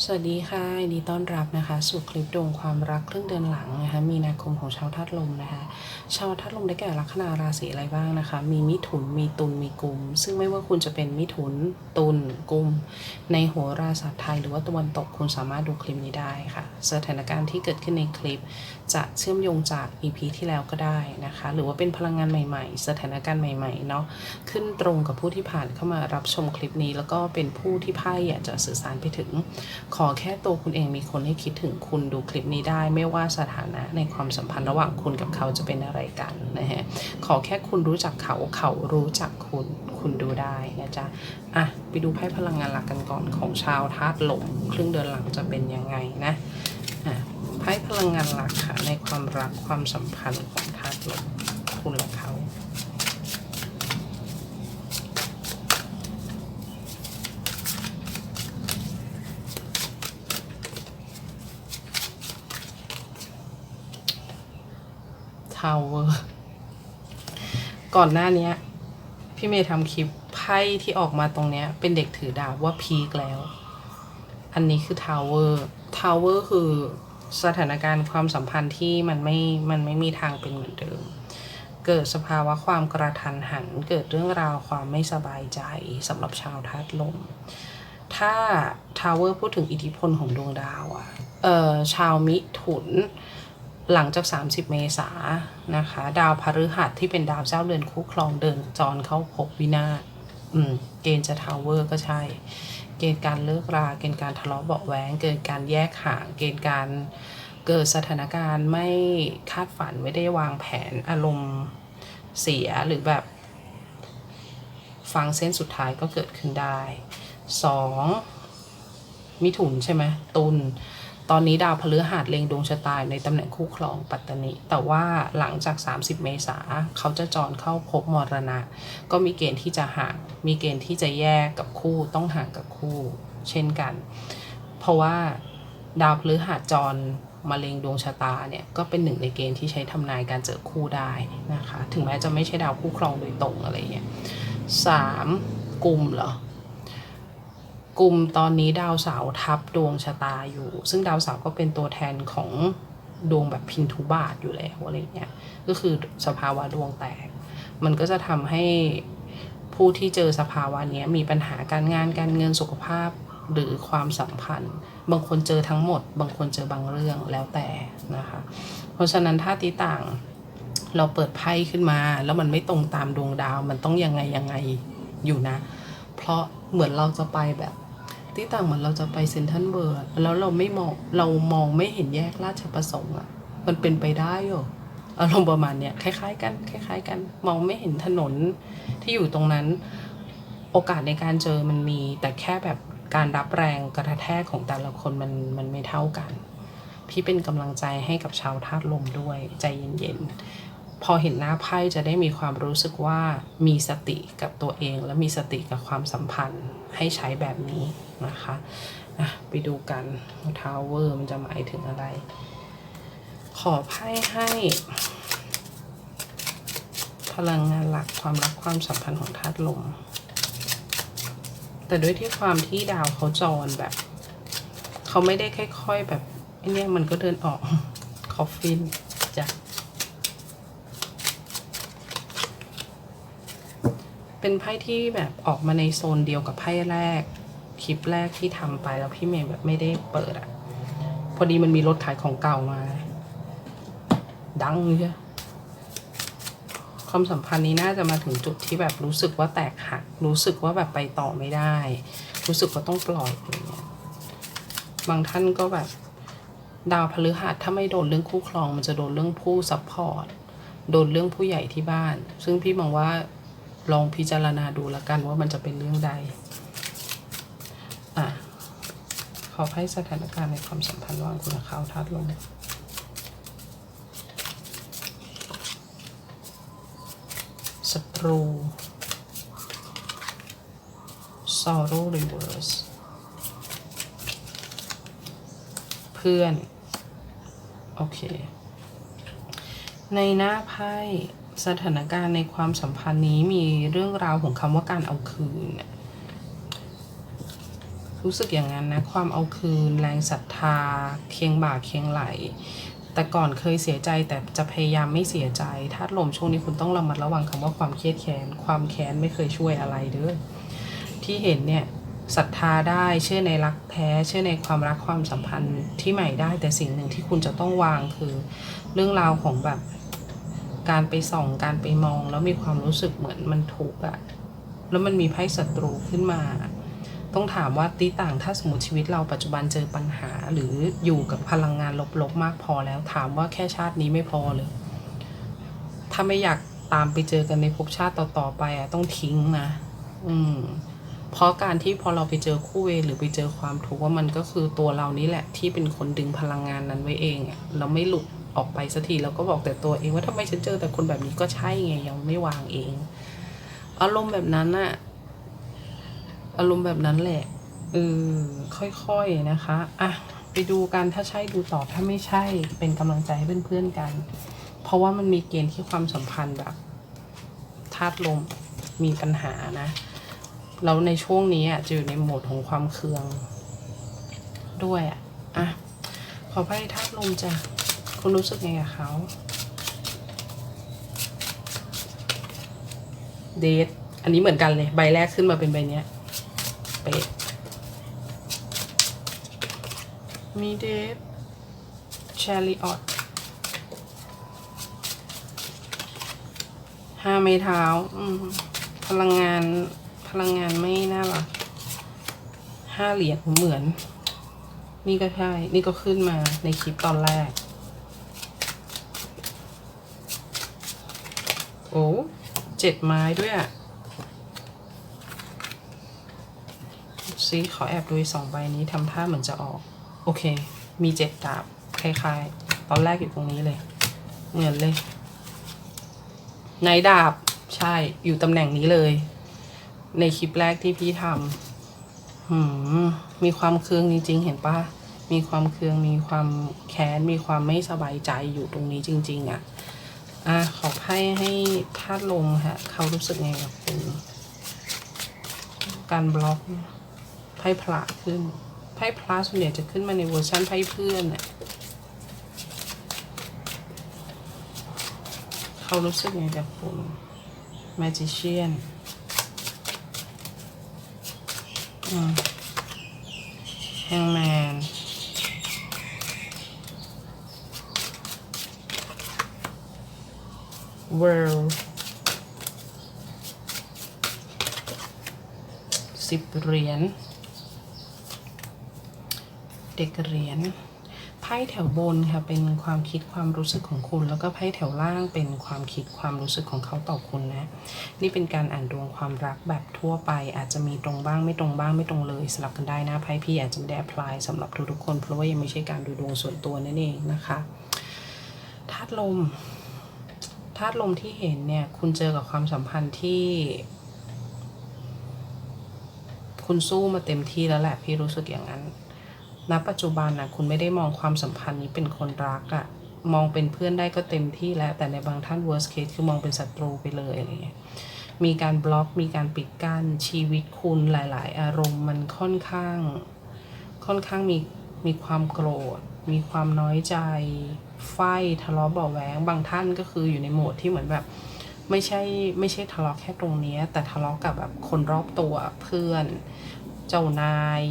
สวัสดีค่ะยินดีต้อนรับนะคะ สู่คลิปดวงความรักครึ่งเดือนหลังนะคะ มีนาคมของชาวธาตุลมนะคะ ชาวธาตุลมได้แก่ลัคนาราศีอะไรบ้างนะคะ มีมิถุน มีตุล มีกุม ซึ่งไม่ว่าคุณจะเป็นมิถุน ตุล กุม ในโหราศาสตร์ไทยหรือว่าตะวันตกคุณสามารถดูคลิปนี้ได้ค่ะ สถานการณ์ที่เกิดขึ้นในคลิป จะเชื่อมโยงจาก EP ที่แล้วก็ได้นะคะ หรือว่าเป็นพลังงานใหม่ๆ สถานการณ์ใหม่ๆเนาะขึ้นตรงกับผู้ที่ผ่านเข้ามารับชมคลิปนี้ แล้วก็เป็นผู้ที่ไพ่อยากจะสื่อสารไปถึง ขอแค่ตัวคุณเองมีคนให้คิดถึงคุณดูคลิปนี้ได้ ไม่ว่าสถานะในความสัมพันธ์ระหว่างคุณกับเขาจะเป็นอะไรกันนะฮะขอแค่คุณรู้จักเขาเขารู้จักคุณคุณดูได้นะจ๊ะอะไปดูไพ่พลังงานหลักกันก่อนของชาวธาตุลมครึ่งเดือนหลังจะเป็นยังไงนะอะ ไพ่พลังงานหลักค่ะในความรักความสัมพันธ์ของธาตุลมคุณและเขาทาวเวอร์ก่อนหน้านี้พี่เมย์ทำคลิปไพ่ที่ออกมาตรงเนี้ย เป็นเด็กถือดาบว่าพีคแล้ว อันนี้คือทาวเวอร์ทาวเวอร์คือ สถานการณ์ความสัมพันธ์ที่มันไม่ มันไม่มีทางเป็นเหมือนเดิม เกิดสภาวะความกระทันหัน เกิดเรื่องราวความไม่สบายใจสำหรับชาวธาตุลม ถ้าทาวเวอร์พูดถึงอิทธิพลของดวงดาวอะเอ่อชาวมิถุนหลังจาก 30 เมษานะคะ ดาวพฤหัสที่เป็นดาวเจ้าเรือนคู่ครองเดินจรเข้าพบวินาศเกณฑ์จะทาวเวอร์ก็ใช่ เกณฑ์การเลิกรา เกณฑ์การทะเลาะเบาะแว้งเกณฑ์การแยกห่าง เกณฑ์การเกิดสถานการณ์ไม่คาดฝันไม่ได้วางแผนอารมณ์เสียหรือแบบ ฟังเส้นสุดท้ายก็เกิดขึ้นได้สองมิถุนใช่ไหมตุล ตอนนี้ดาวพฤหัสเล็งดวงชะตาในตำแหน่งคู่ครองปัตตนิแต่ว่าหลังจาก 30 เมษาเขาจะจรเข้าพบมรณะ ก็มีเกณฑ์ที่จะห่าง มีเกณฑ์ที่จะแยกกับคู่ต้องห่างกับคู่ เช่นกัน เพราะว่าดาวพฤหัสจรมาเล็งดวงชะตาเนี่ยก็เป็นหนึ่งในเกณฑ์ที่ใช้ทำนายการเจอคู่ได้นะคะ ถึงแม้จะไม่ใช่ดาวคู่ครองโดยตรงอะไรเงี้ยสามกลุ่มเหรอ กลุ่มตอนนี้ดาวเสาร์ทับดวงชะตาอยู่ ซึ่งดาวเสาร์ก็เป็นตัวแทนของดวงแบบพินทุบาทอยู่แล้วอะไรเงี้ยก็คือสภาวะดวงแตก มันก็จะทำให้ผู้ที่เจอสภาวะนี้มีปัญหาการงานการเงินสุขภาพหรือความสัมพันธ์ บางคนเจอทั้งหมด บางคนเจอบางเรื่องแล้วแต่นะคะ เพราะฉะนั้นถ้าตีต่างเราเปิดไพ่ขึ้นมา แล้วมันไม่ตรงตามดวงดาวมันต้องยังไงยังไงอยู่นะ เพราะเหมือนเราจะไปแบบ ที่ต่างเหมือนเราจะไปเซนทรัลเวิร์แล้วเราไม่มองเรามองไม่เห็นแยกราชประสงค์อะมันเป็นไปได้เหรออารมณ์ประมาณเนี้ยคล้ายๆกันคล้าย ๆ กัน มองไม่เห็นถนนที่อยู่ตรงนั้น โอกาสในการเจอมันมี แต่แค่แบบการรับแรงกระแทกของแต่ละคนมันมันไม่เท่ากัน พี่เป็นกำลังใจให้กับชาวธาตุลมด้วยใจเย็นๆ พอเห็นหน้าไพ่จะได้มีความรู้สึกว่ามีสติกับตัวเอง และมีสติกับความสัมพันธ์ให้ใช้แบบนี้นะคะะไปดูกันทาวเวอร์มันจะหมายถึงอะไร ขอไพ่ให้ พลังงานหลักความรักความสัมพันธ์ของธาตุลม แต่ด้วยที่ความที่ดาวเขาจรแบบ เขาไม่ได้ค่อยๆแบบไอ้เนี่ยมันก็เดินออกคอฟฟินจ้ะ เป็นไพ่ที่แบบออกมาในโซนเดียวกับไพ่แรก คลิปแรกที่ทำไปแล้วพี่เมย์แบบไม่ได้เปิดอะพอดีมันมีรถขายของเก่ามา ดังใช่ความสัมพันธ์นี้น่าจะมาถึงจุดที่แบบรู้สึกว่าแตกหัก รู้สึกว่าแบบไปต่อไม่ได้ รู้สึกว่าต้องปล่อยอะไรเงี้ยบางท่านก็แบบดาวพฤหัสถ้าไม่โดนเรื่องคู่ครอง มันจะโดนเรื่องผู้ซัพพอร์ต โดนเรื่องผู้ใหญ่ที่บ้าน ซึ่งพี่มองว่า ลองพิจารณาดูแล้วกันว่ามันจะเป็นเรื่องใด อะ ขอให้สถานการณ์ในความสัมพันธ์ระหว่างคุณกับเขาทัดลงศัตรู sorrow reverse เพื่อน โอเค ในหน้าไพ่ สถานการณ์ในความสัมพันธ์นี้มีเรื่องราวของคำว่าการเอาคืน รู้สึกอย่างนั้นนะ ความเอาคืน แรงศรัทธา เคียงบ่าเคียงไหล แต่ก่อนเคยเสียใจแต่จะพยายามไม่เสียใจธาตุลมช่วงนี้คุณต้องระมัดระวังคำว่าความเครียดแค้น ความแค้นไม่เคยช่วยอะไรเด้อที่เห็นเนี่ยศรัทธาได้เชื่อในรักแท้เชื่อในความรักความสัมพันธ์ที่ใหม่ได้แต่สิ่งหนึ่งที่คุณจะต้องวางคือ เรื่องราวของแบบ การไปส่องการไปมอง แล้วมีความรู้สึกเหมือนมันถูกอะแล้วมันมีไพ่ศัตรูขึ้นมา ต้องถามว่าตีต่างถ้าสมมติชีวิตเราปัจจุบันเจอปัญหา หรืออยู่กับพลังงานลบๆมากพอแล้ว ถามว่าแค่ชาตินี้ไม่พอเลย ถ้าไม่อยากตามไปเจอกันในภพชาติต่อๆไปอะต้องทิ้งนะอืมเพราะการที่พอเราไปเจอคู่เวรหรือไปเจอความทุกข์ว่ามันก็คือตัวเรานี่แหละที่เป็นคนดึงพลังงานนั้นไว้เองอะเราไม่หลุด ออกไปสักทีเราก็บอกแต่ตัวเองว่าทำไมฉันเจอแต่คนแบบนี้ก็ใช่ไงยังไม่วางเอง อารมณ์แบบนั้นน่ะอารมณ์แบบนั้นแหละเออค่อยๆนะคะอะไปดูกันถ้าใช่ดูต่อถ้าไม่ใช่เป็นกำลังใจให้เพื่อนๆกัน เพราะว่ามันมีเกณฑ์ที่ความสัมพันธ์แบบธาตุลมมีปัญหานะแล้วในช่วงนี้อะจะอยู่ในโหมดของความเคือง ด้วยอะอะขอไพ่ธาตุลมจ้ะ คุณรู้สึกไงกับเขาเดทอันนี้เหมือนกันเลย ใบแรกขึ้นมาเป็นใบเนี้ยเป๊ะมีเดทแชริออตห้าไม้เท้าพลังงานพลังงานไม่น่าหรักห้าเหรียญเหมือน นี่ก็ใช่ นี่ก็ขึ้นมาในคลิปตอนแรก โอ้เจ็ดไม้ด้วยอะซิขอแอบดูอีสองใบนี้ทำท่าเหมือนจะออก โอเค มีเจ็ดดาบคล้ายๆ ตอนแรกอยู่ตรงนี้เลย เหมือนเลยในดาบใช่อยู่ตำแหน่งนี้เลย ในคลิปแรกที่พี่ทำหืมมีความเคืองจริง ๆ เห็นปะมีความเคืองมีความแค้นมีความไม่สบายใจอยู่ตรงนี้จริง ๆอะ อะขอไพ่ให้ธาตุลมค่ะ เขารู้สึกไงกับคุณ การบล็อกไพ่พระขึ้น ไพ่พระส่วนใหญ่จะขึ้นมาในเวอร์ชันไพ่เพื่อนน่ะเขารู้สึกไงกับคุณ Magician อืม Hangman World สิบเหรียญเด็กเหรียญไพ่แถวบนค่ะเป็นความคิดความรู้สึกของคุณ แล้วก็ไพ่แถวล่างเป็นความคิดความรู้สึกของเขาต่อคุณนะ นี่เป็นการอ่านดวงความรักแบบทั่วไป อาจจะมีตรงบ้างไม่ตรงบ้างไม่ตรงเลยสลับกันได้นะไพ่พี่อาจจะไม่ได้ apply สำหรับทุกๆคนเพราะว่ายังไม่ใช่การดูดวงส่วนตัวนั่นเองนะคะธาตุลมาตุลมที่เห็นเนี่ย คุณเจอกับความสัมพันธ์ที่ คุณสู้มาเต็มที่แล้วแหละพี่รู้สึกอย่างนั้น ณ ปัจจุบันนะคุณไม่ได้มองความสัมพันธ์นี้เป็นคนรักอะมองเป็นเพื่อนได้ก็เต็มที่แล้ว แต่ในบางท่าน worst case คือมองเป็นศัตรูไปเลยอะไรเงี้ย มีการบล็อก มีการปิดกั้นชีวิตคุณหลาย ๆ อารมณ์มันค่อนข้าง ค่อนข้างมี มีความโกรธ มีความน้อยใจ ไฟทะเลาะเบาะแหวงบางท่านก็คืออยู่ในโหมดที่เหมือนแบบไม่ใช่ไม่ใช่ทะเลาะแค่ตรงนี้ แต่ทะเลาะกับแบบคนรอบตัวเพื่อน เจ้านาย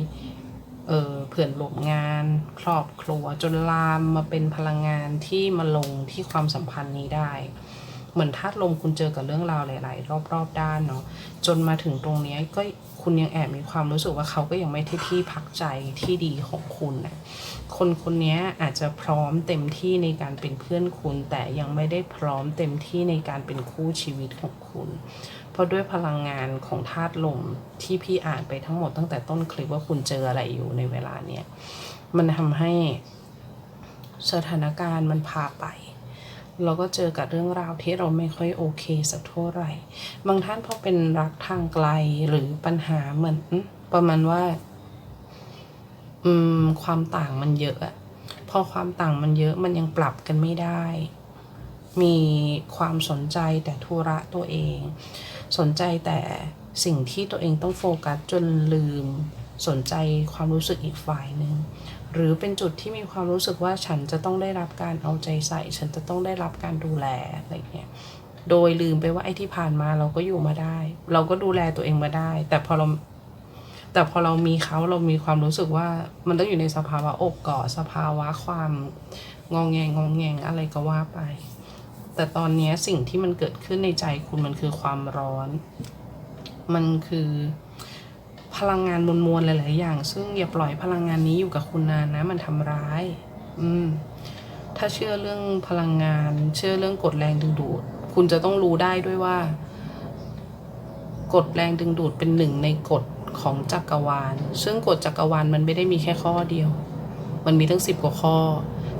เออเพื่อนร่วมงาน ครอบครัวจนลามมาเป็นพลังงานที่มาลงที่ความสัมพันธ์นี้ได้ เหมือนธาตุลมคุณเจอกับเรื่องราวหลาย ๆ รอบ ๆ ด้านเนาะจนมาถึงตรงนี้ก็คุณยังแอบมีความรู้สึกว่าเขาก็ยังไม่ที่ที่พักใจที่ดีของคุณนะคนคนนี้อาจจะพร้อมเต็มที่ในการเป็นเพื่อนคุณ แต่ยังไม่ได้พร้อมเต็มที่ในการเป็นคู่ชีวิตของคุณ เพราะด้วยพลังงานของธาตุลมที่พี่อ่านไปทั้งหมดตั้งแต่ต้นคลิปว่าคุณเจออะไรอยู่ในเวลาเนี้ยมันทำให้สถานการณ์มันพาไป เราก็เจอกับเรื่องราวที่เราไม่ค่อยโอเคสักเท่าไหร่ บางท่านพอเป็นรักทางไกลหรือปัญหาเหมือนประมาณว่า อืม ความต่างมันเยอะอะพอความต่างมันเยอะมันยังปรับกันไม่ได้ มีความสนใจแต่ธุระตัวเอง สนใจแต่สิ่งที่ตัวเองต้องโฟกัสจนลืม สนใจความรู้สึกอีกฝ่ายหนึ่ง หรือเป็นจุดที่มีความรู้สึกว่าฉันจะต้องได้รับการเอาใจใส่ ฉันจะต้องได้รับการดูแลอะไรเงี้ยโดยลืมไปว่าไอ้ที่ผ่านมาเราก็อยู่มาได้ เราก็ดูแลตัวเองมาได้ แต่พอเราแต่พอเรามีเขาเรามีความรู้สึกว่ามันต้องอยู่ในสภาวะอกกอดสภาวะความงองแงงงองแงงอะไรก็ว่าไป แต่ตอนนี้สิ่งที่มันเกิดขึ้นในใจคุณมันคือความร้อน มันคือ พลังงานมวลๆหลายๆอย่าง ซึ่งอย่าปล่อยพลังงานนี้อยู่กับคุณนานนะ มันทำร้าย อืม ถ้าเชื่อเรื่องพลังงาน เชื่อเรื่องกฎแรงดึงดูด คุณจะต้องรู้ได้ด้วยว่ากฎแรงดึงดูดเป็นหนึ่งในกฎของจักรวาล ซึ่งกฎจักรวาลมันไม่ได้มีแค่ข้อเดียว มันมีทั้งสิบกว่าข้อ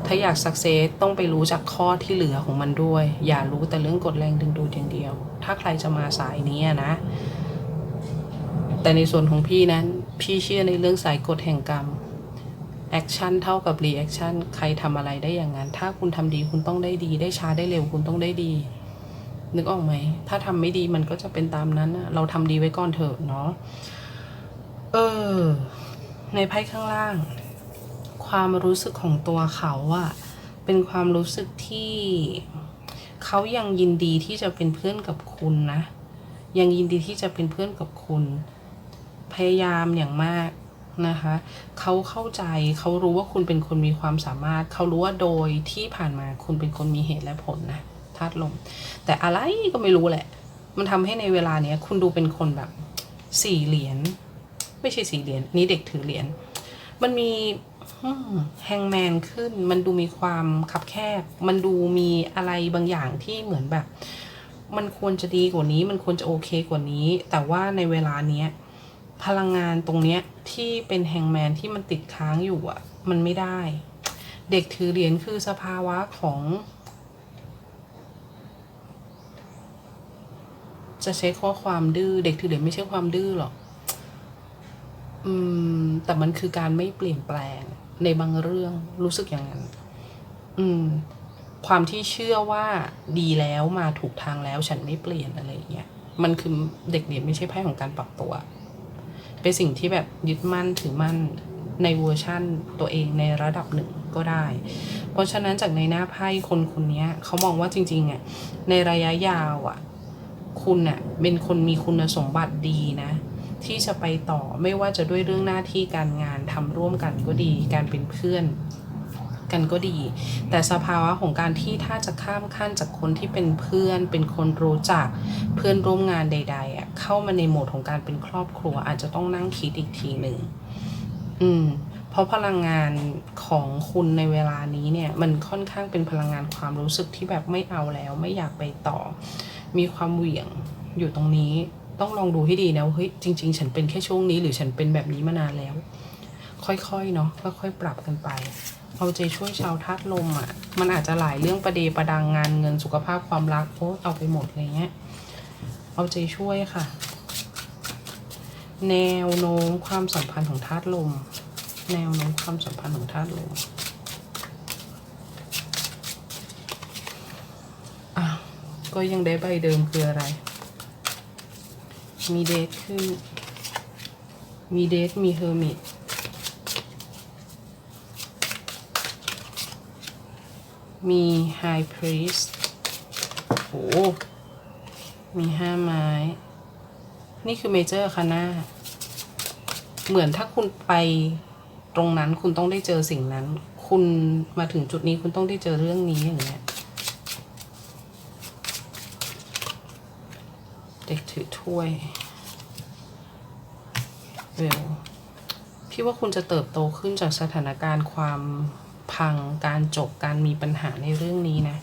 ถ้าอยากสักเซสต้องไปรู้จักข้อที่เหลือของมันด้วย อย่ารู้แต่เรื่องกฎแรงดึงดูดอย่างเดียว ถ้าใครจะมาสายนี้อะนะ แต่ในส่วนของพี่นั้น พี่เชื่อในเรื่องสายกฎแห่งกรรมแอคชั่นเท่ากับรีแอคชั่นใครทำอะไรได้อย่างนั้น ถ้าคุณทำดีคุณต้องได้ดี ได้ช้าได้เร็วคุณต้องได้ดี นึกออกไหม ถ้าทำไม่ดีมันก็จะเป็นตามนั้น เราทำดีไว้ก่อนเถอะเนาะ เออ ในไพ่ข้างล่าง ความรู้สึกของตัวเขาอะเป็นความรู้สึกที่เขายังยินดีที่จะเป็นเพื่อนกับคุณนะ ยังยินดีที่จะเป็นเพื่อนกับคุณ พยายามอย่างมากนะคะเขาเข้าใจเขารู้ว่าคุณเป็นคนมีความสามารถ เขารู้ว่าโดยที่ผ่านมาคุณเป็นคนมีเหตุและผลนะธาตุลม แต่อะไรก็ไม่รู้แหละ มันทำให้ในเวลาเนี้ยคุณดูเป็นคนแบบสี่เหรียญไม่ใช่สี่เหรียญนี่เด็กถือเหรียญมันมีแฮงแมนขึ้น มันดูมีความคับแคบ มันดูมีอะไรบางอย่างที่เหมือนแบบ มันควรจะดีกว่านี้ มันควรจะโอเคกว่านี้ แต่ว่าในเวลาเนี้ย พลังงานตรงเนี้ยที่เป็นแฮงแมนที่มันติดค้างอยู่อะมันไม่ได้ เด็กถือเหรียญคือสภาวะของ จะใช้ข้อความดื้อเด็กถือเหรียญไม่ใช่ความดื้อหรอกอืม แต่มันคือการไม่เปลี่ยนแปลงในบางเรื่องรู้สึกอย่างนั้น อืม ความที่เชื่อว่าดีแล้วมาถูกทางแล้วฉันไม่เปลี่ยนอะไรเงี้ย มันคือเด็กเรียนไม่ใช่ไพ่ของการปรับตัว เป็นสิ่งที่แบบยึดมั่นถือมั่นในเวอร์ชั่นตัวเองในระดับหนึ่งก็ได้ เพราะฉะนั้นจากในหน้าไพ่คนคนนี้เขามองว่าจริงๆอะในระยะยาวอะคุณอะเป็นคนมีคุณสมบัติดีนะ ที่จะไปต่อไม่ว่าจะด้วยเรื่องหน้าที่การงานทำร่วมกันก็ดีการเป็นเพื่อน กันก็ดี แต่สภาวะของการที่ถ้าจะข้ามขั้นจากคนที่เป็นเพื่อน เป็นคนรู้จักเพื่อนร่วมงานใดๆอะเข้ามาในโหมดของการเป็นครอบครัว อาจจะต้องนั่งคิดอีกทีหนึ่งอืมเพราะพลังงานของคุณในเวลานี้เนี่ย มันค่อนข้างเป็นพลังงานความรู้สึกที่แบบไม่เอาแล้ว ไม่อยากไปต่อ มีความเหวี่ยงอยู่ตรงนี้ต้องลองดูให้ดีนะว่าเฮ้ยจริง ๆ ฉันเป็นแค่ช่วงนี้ หรือฉันเป็นแบบนี้มานานแล้ว ค่อยๆเนาะค่อยๆปรับกันไป เอาใจช่วยชาวธาตุลมอะ มันอาจจะหลายเรื่องประเดประดังงานเงินสุขภาพความรักโอ้เอาไปหมดอะไรเงี้ย เอาใจช่วยค่ะ แนวโน้มความสัมพันธ์ของธาตุลม แนวโน้มความสัมพันธ์ของธาตุลมอะก็ยังได้ใบเดิมคืออะไร มีเดทขึ้นมีเดทมีเฮอร์มิต มีไฮพรีสโอ้มีห้าไม้ นี่คือเมเจอร์ค่ะหน้าเหมือนถ้าคุณไปตรงนั้นคุณต้องได้เจอสิ่งนั้น คุณมาถึงจุดนี้คุณต้องได้เจอเรื่องนี้อย่างเงี้ยเด็กถือถ้วยเวลพี่ว่าคุณจะเติบโตขึ้นจากสถานการณ์ความ พัง การจบการมีปัญหาในเรื่องนี้นะ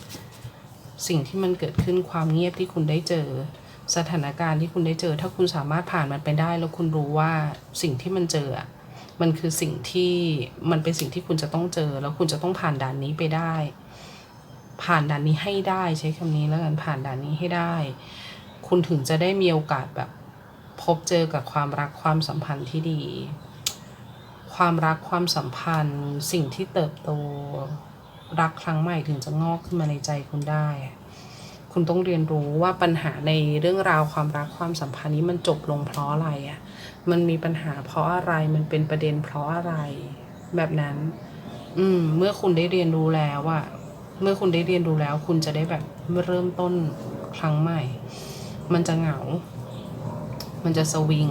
สิ่งที่มันเกิดขึ้นความเงียบที่คุณได้เจอ สถานการณ์ที่คุณได้เจอ ถ้าคุณสามารถผ่านมันไปได้ แล้วคุณรู้ว่าสิ่งที่มันเจอมันคือสิ่งที่มันเป็นสิ่งที่คุณจะต้องเจอ แล้วคุณจะต้องผ่านด่านนี้ไปได้ ผ่านด่านนี้ให้ได้ใช้คำนี้แล้วกันผ่านด่านนี้ให้ได้ คุณถึงจะได้มีโอกาสแบบพบเจอกับความรักความสัมพันธ์ที่ดี ความรักความสัมพันธ์ สิ่งที่เติบโต รักครั้งใหม่ถึงจะงอกขึ้นมาในใจคุณได้ คุณต้องเรียนรู้ว่าปัญหาในเรื่องราวความรักความสัมพันธ์นี้มันจบลงเพราะอะไรอะมันมีปัญหาเพราะอะไรมันเป็นประเด็นเพราะอะไร แบบนั้น อืม เมื่อคุณได้เรียนรู้แล้วอะเมื่อคุณได้เรียนรู้แล้ว คุณจะได้แบบเริ่มต้นครั้งใหม่ มันจะเหงา มันจะสวิง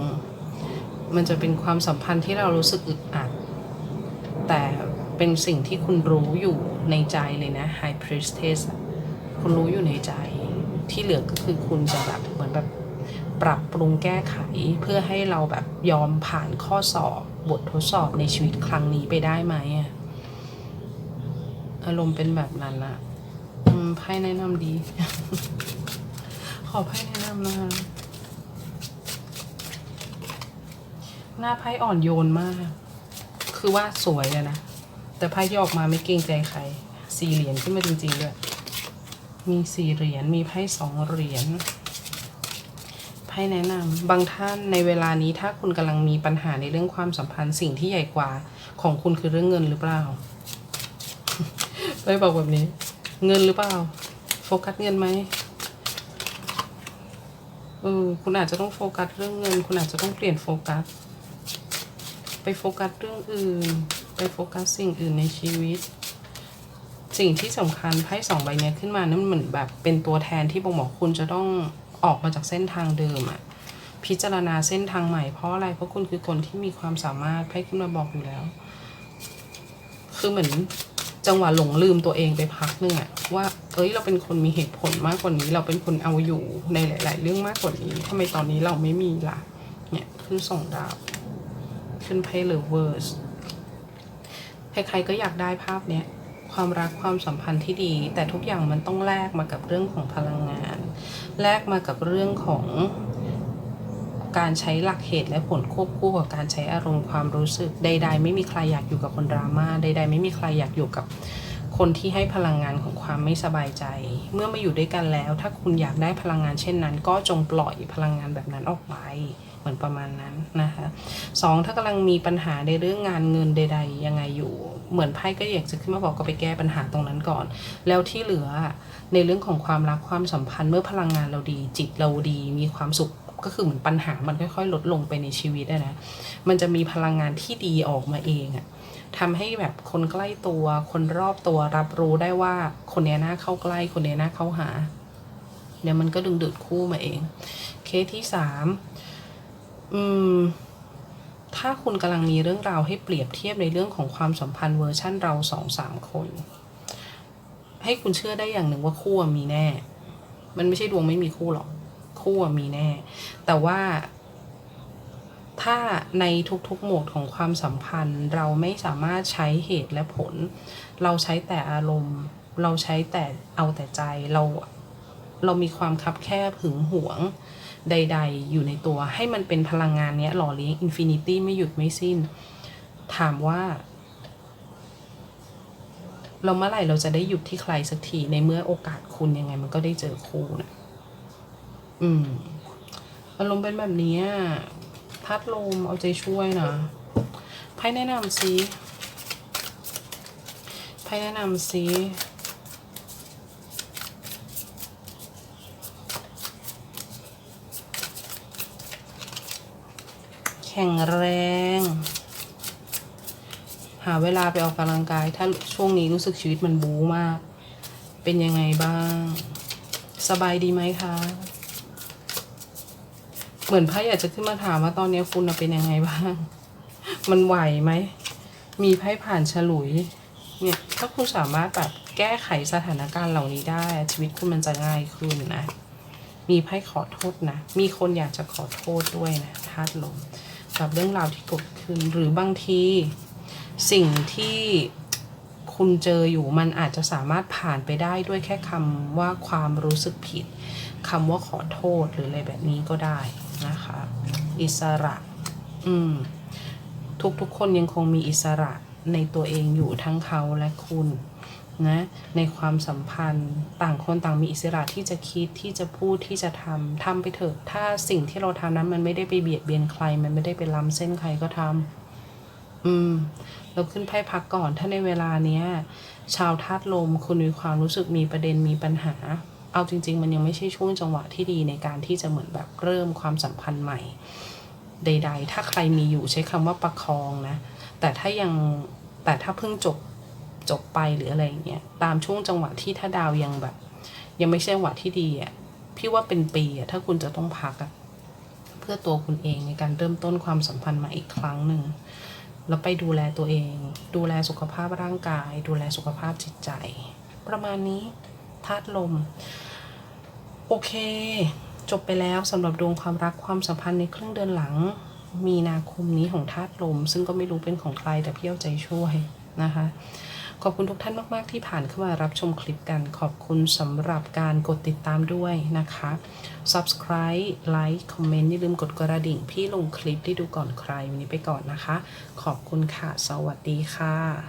มันจะเป็นความสัมพันธ์ที่เรารู้สึกอึดอัด แต่เป็นสิ่งที่คุณรู้อยู่ในใจเลยนะ High Priestess คุณรู้อยู่ในใจ ที่เหลือก็คือคุณจะแบบเหมือนแบบปรับปรุงแก้ไขเพื่อให้เราแบบยอมผ่านข้อสอบบททดสอบในชีวิตครั้งนี้ไปได้ไหมอะอารมณ์เป็นแบบนั้นอะอืมไพ่แนะนำดี ขอไพ่แนะนำนะคะ หน้าไพ่อ่อนโยนมาก คือว่าสวยเลยนะ แต่ไพ่ที่ออกมาไม่เกรงใจใคร สี่เหรียญขึ้นมาจริงๆด้วย มีสี่เหรียญ มีไพ่สองเหรียญ ไพ่แนะนำบางท่านในเวลานี้ถ้าคุณกำลังมีปัญหาในเรื่องความสัมพันธ์สิ่งที่ใหญ่กว่าของคุณคือเรื่องเงินหรือเปล่าเลยบอกแบบนี้ เงินหรือเปล่า โฟกัสเงินไหมเออคุณอาจจะต้องโฟกัสเรื่องเงิน คุณอาจจะต้องเปลี่ยนโฟกัส โฟกัสเรื่องอื่น ไปโฟกัสสิ่งอื่นในชีวิต สิ่งที่สำคัญไพ่สองใบนี้ขึ้นมานั่นเหมือนแบบเป็นตัวแทนที่บ่งบอกคุณจะต้องออกมาจากเส้นทางเดิมอะพิจารณาเส้นทางใหม่เพราะอะไรเพราะคุณคือคนที่มีความสามารถไพ่ขึ้นมาบอกอยู่แล้ว คือเหมือนจังหวะหลงลืมตัวเองไปพักหนึงอะว่า เอ้ยเราเป็นคนมีเหตุผลมากกว่านี้ เราเป็นคนเอาอยู่ในหลาย ๆ เรื่องมากกว่านี้ทำไมตอนนี้เราไม่มีล่ะ เนี่ยขึ้นส่งดาว ขึ้นไพ่เลเวอร์สใครๆก็อยากได้ภาพเนี้ยความรักความสัมพันธ์ที่ดี แต่ทุกอย่างมันต้องแลกมากับเรื่องของพลังงาน แลกมากับเรื่องของการใช้หลักเหตุและผลควบคู่กับการใช้อารมณ์ความรู้สึกใด ๆ ไม่มีใครอยากอยู่กับคนดราม่าใด ๆ ไม่มีใครอยากอยู่กับคนที่ให้พลังงานของความไม่สบายใจ เมื่อมาอยู่ด้วยกันแล้ว ถ้าคุณอยากได้พลังงานเช่นนั้น ก็จงปล่อยพลังงานแบบนั้นออกไป มือนประมาณนั้นนะคะสองถ้ากำลังมีปัญหาในเรื่องงานเงินใด ๆ ยังไงอยู่ เหมือนไพ่ก็อยากจะขึ้นมาบอกก็ไปแก้ปัญหาตรงนั้นก่อน แล้วที่เหลือในเรื่องของความรักความสัมพันธ์เมื่อพลังงานเราดี จิตเราดีมีความสุขก็คือเหมือนปัญหามันค่อย ๆ ลดลงไปในชีวิตนะ มันจะมีพลังงานที่ดีออกมาเองอะทำให้แบบคนใกล้ตัว คนรอบตัวรับรู้ได้ว่าคนนี้น่าเข้าใกล้ คนนี้น่าเข้าหา เดี๋ยวมันก็ดึงดูดคู่มาเอง เคสที่สาม อืม ถ้าคุณกำลังมีเรื่องราวให้เปรียบเทียบในเรื่องของความสัมพันธ์เวอร์ชั่นเราสองสามคน ให้คุณเชื่อได้อย่างหนึ่งว่าคู่มีแน่ มันไม่ใช่ดวงไม่มีคู่หรอก คู่มีแน่ แต่ว่าถ้าในทุกๆ โหมดของความสัมพันธ์ เราไม่สามารถใช้เหตุและผล เราใช้แต่อารมณ์ เราใช้แต่เอาแต่ใจเราเรามีความคับแคบหึงหวง ใด ๆ อยู่ในตัวให้มันเป็นพลังงานเนี้ยหล่อเลี้ยงอินฟินิตี้ไม่หยุดไม่สิ้น ถามว่า เราเมื่อไหร่เราจะได้หยุดที่ใครสักทีในเมื่อโอกาสคุณยังไง มันก็ได้เจอคู่นะอืมอารมณ์เป็นแบบนี้พัดลมเอาใจช่วยนะไพ่แนะนำซิไพ่แนะนำซิ ข็งแรง หาเวลาไปออกกำลังกาย ถ้าช่วงนี้รู้สึกชีวิตมันบู๊มาก เป็นยังไงบ้าง สบายดีไหมคะ เหมือนไพ่อยากจะขึ้นมาถามว่าตอนนี้คุณเป็นยังไงบ้าง มันไหวไหม มีไพ่ผ่านฉลุย เนี่ย ถ้าคุณสามารถแบบแก้ไขสถานการณ์เหล่านี้ได้ ชีวิตคุณมันจะง่ายขึ้นนะมีไพ่ขอโทษนะ มีคนอยากจะขอโทษด้วยนะธาตุลม กับเรื่องราวที่เกิดขึ้นหรือบางที สิ่งที่คุณเจออยู่มันอาจจะสามารถผ่านไปได้ด้วยแค่คำว่าความรู้สึกผิดคำว่าขอโทษหรืออะไรแบบนี้ก็ได้นะคะ อิสระ อืม ทุกๆคนยังคงมีอิสระในตัวเองอยู่ทั้งเขาและคุณ นะในความสัมพันธ์ต่างคนต่างมีอิสระที่จะคิดที่จะพูดที่จะทำทำไปเถอะ ถ้าสิ่งที่เราทำนั้นมันไม่ได้ไปเบียดเบียนใคร มันไม่ได้ไปล้ำเส้นใครก็ทำอืม เราขึ้นไพ่พักก่อน ถ้าในเวลาเนี้ย ชาวธาตุลมคุณมีความรู้สึกมีประเด็นมีปัญหา เอาจริง ๆ มันยังไม่ใช่ช่วงจังหวะที่ดีในการที่จะเหมือนแบบเริ่มความสัมพันธ์ใหม่ ใด ๆ ถ้าใครมีอยู่ใช้คำว่าประคองนะ แต่ถ้ายังแต่ถ้าเพิ่งจบ จบไปหรืออะไรอย่างเงี้ยตามช่วงจังหวะที่ถ้าดาวยังแบบ ยังไม่ใช่จังหวะที่ดีอะพี่ว่าเป็นปีอะถ้าคุณจะต้องพักอะเพื่อตัวคุณเองในการเริ่มต้นความสัมพันธ์ใหมาอีกครั้งหนึ่งแล้วไปดูแลตัวเอง ดูแลสุขภาพร่างกาย ดูแลสุขภาพจิตใจ ประมาณนี้ธาตุลม โอเค จบไปแล้วสำหรับดวงความรักความสัมพันธ์ในครึ่งเดือนหลัง มีนาคมนี้ของธาตุลม ซึ่งก็ไม่รู้เป็นของใครแต่พี่เอาใจช่วยนะคะ ขอบคุณทุกท่านมาก ๆ ที่ผ่านเข้ามารับชมคลิปกัน ขอบคุณสำหรับการกดติดตามด้วยนะคะ subscribe like comment อย่าลืมกดกระดิ่ง พี่ลงคลิปที่ดูก่อนใครวันนี้ไปก่อนนะคะ ขอบคุณค่ะ สวัสดีค่ะ